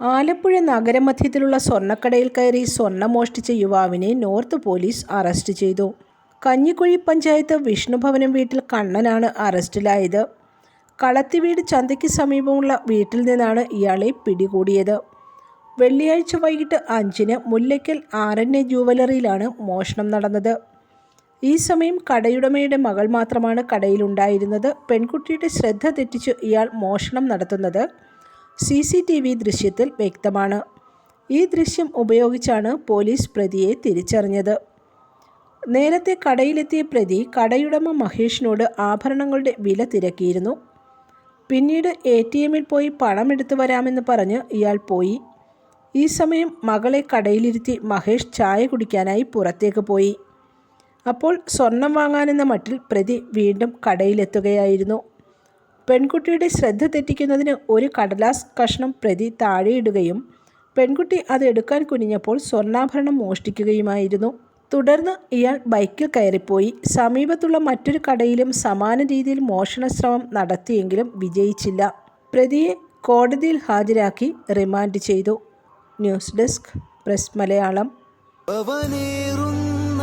ആലപ്പുഴ നഗരമധ്യത്തിലുള്ള സ്വർണക്കടയിൽ കയറി സ്വർണം മോഷ്ടിച്ച യുവാവിനെ നോർത്ത് പോലീസ് അറസ്റ്റ് ചെയ്തു. കഞ്ഞിക്കുഴി പഞ്ചായത്ത് വിഷ്ണുഭവനം വീട്ടിൽ കണ്ണനാണ് അറസ്റ്റിലായത്. കളത്തിവീട് ചന്തയ്ക്ക് സമീപമുള്ള വീട്ടിൽ നിന്നാണ് ഇയാളെ പിടികൂടിയത്. വെള്ളിയാഴ്ച വൈകിട്ട് അഞ്ചിന് മുല്ലയ്ക്കൽ ആരണ്യ ജൂവലറിയിലാണ് മോഷണം നടന്നത്. ഈ സമയം കടയുടമയുടെ മകൾ മാത്രമാണ് കടയിലുണ്ടായിരുന്നത്. പെൺകുട്ടിയുടെ ശ്രദ്ധ തെറ്റിച്ച് ഇയാൾ മോഷണം നടത്തുന്നത് സി സി ടി വി ദൃശ്യത്തിൽ വ്യക്തമാണ്. ഈ ദൃശ്യം ഉപയോഗിച്ചാണ് പോലീസ് പ്രതിയെ തിരിച്ചറിഞ്ഞത്. നേരത്തെ കടയിലെത്തിയ പ്രതി കടയുടമ മഹേഷിനോട് ആഭരണങ്ങളുടെ വില തിരക്കിയിരുന്നു. പിന്നീട് എ ടി എമ്മിൽ പോയി പണം എടുത്തു വരാമെന്ന് പറഞ്ഞ് ഇയാൾ പോയി. ഈ സമയം മകളെ കടയിലിരുത്തി മഹേഷ് ചായ കുടിക്കാനായി പുറത്തേക്ക് പോയി. അപ്പോൾ സ്വർണം വാങ്ങാനെന്ന മട്ടിൽ പ്രതി വീണ്ടും കടയിലെത്തുകയായിരുന്നു. പെൺകുട്ടിയുടെ ശ്രദ്ധ തെറ്റിക്കുന്നതിന് ഒരു കടലാസ് കഷ്ണം പ്രതി താഴെയിടുകയും പെൺകുട്ടി അത് എടുക്കാൻ കുനിഞ്ഞപ്പോൾ സ്വർണാഭരണം മോഷ്ടിക്കുകയുമായിരുന്നു. തുടർന്ന് ഇയാൾ ബൈക്കിൽ കയറിപ്പോയി. സമീപത്തുള്ള മറ്റൊരു കടയിലും സമാന രീതിയിൽ മോഷണശ്രമം നടത്തിയെങ്കിലും വിജയിച്ചില്ല. പ്രതിയെ കോടതിയിൽ ഹാജരാക്കി റിമാൻഡ് ചെയ്തു. News desk press Malayalam. അവനേറുന്ന